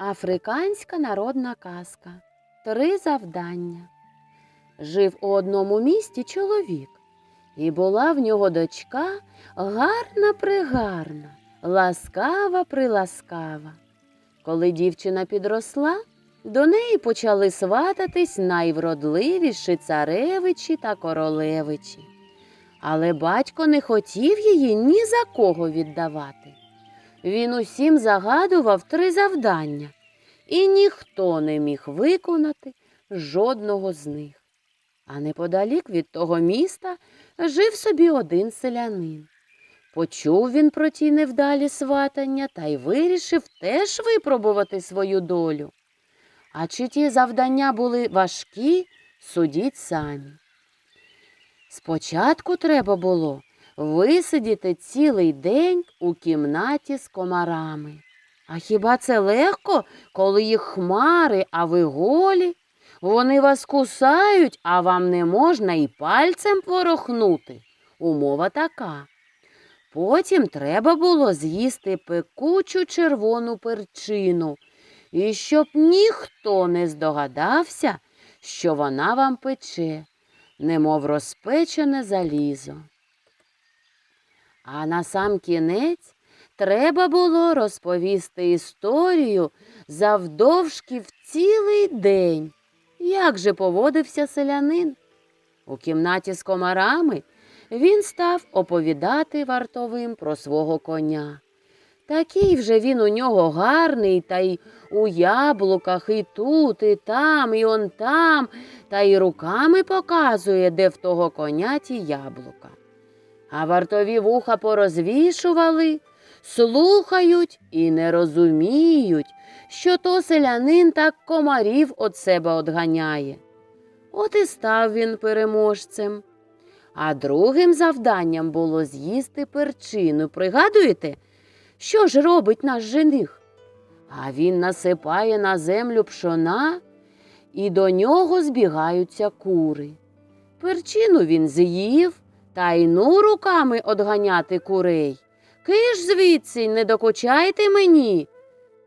Африканська народна казка. Три завдання. Жив у одному місті чоловік, і була в нього дочка гарна пригарна, ласкава приласкава. Коли дівчина підросла, до неї почали свататись найвродливіші царевичі та королевичі. Але батько не хотів її ні за кого віддавати. Він усім загадував три завдання, і ніхто не міг виконати жодного з них. А неподалік від того міста жив собі один селянин. Почув він про ті невдалі сватання та й вирішив теж випробувати свою долю. А чи ті завдання були важкі, судіть самі. Спочатку треба було висидіти цілий день у кімнаті з комарами. А хіба це легко, коли їх хмари, а ви голі? Вони вас кусають, а вам не можна і пальцем порохнути. Умова така. Потім треба було з'їсти пекучу червону перчину, і щоб ніхто не здогадався, що вона вам пече, немов розпечене залізо. А на сам кінець треба було розповісти історію завдовжки в цілий день. Як же поводився селянин? У кімнаті з комарами він став оповідати вартовим про свого коня. Такий вже він у нього гарний, та й у яблуках, і тут, і там, і он там, та й руками показує, де в того коня ті яблука. А вартові вуха порозвішували, слухають і не розуміють, що то селянин так комарів від себе одганяє. От і став він переможцем. А другим завданням було з'їсти перчину. Пригадуєте, що ж робить наш жених? А він насипає на землю пшона, і до нього збігаються кури. Перчину він з'їв, та й ну руками одганяти курей. Киш звідси, не докучайте мені.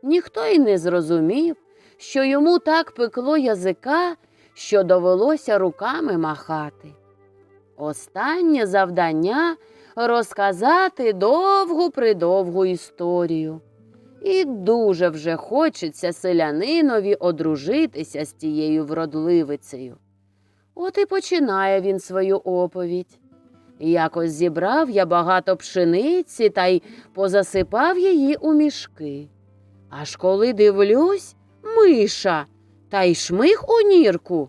Ніхто й не зрозумів, що йому так пекло язика, що довелося руками махати. Останнє завдання розказати довгу придовгу історію. І дуже вже хочеться селянинові одружитися з тією вродливицею. От і починає він свою оповідь. Якось зібрав я багато пшениці та й позасипав її у мішки. Аж коли дивлюсь, миша та й шмих у нірку.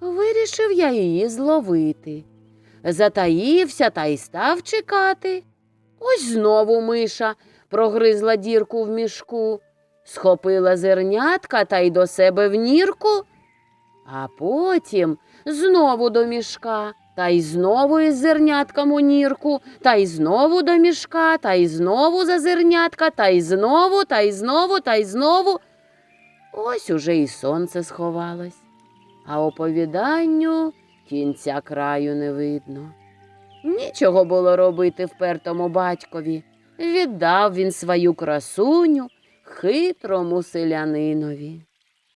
Вирішив я її зловити. Затаївся та й став чекати. Ось знову миша прогризла дірку в мішку, схопила зернятка та й до себе в нірку, а потім знову до мішка, та й знову із зернятком у нірку, та й знову до мішка, та й знову за зернятка, та й знову, та й знову, та й знову. Ось уже і сонце сховалось, а оповіданню кінця краю не видно. Нічого було робити впертому батькові. Віддав він свою красуню хитрому селянинові.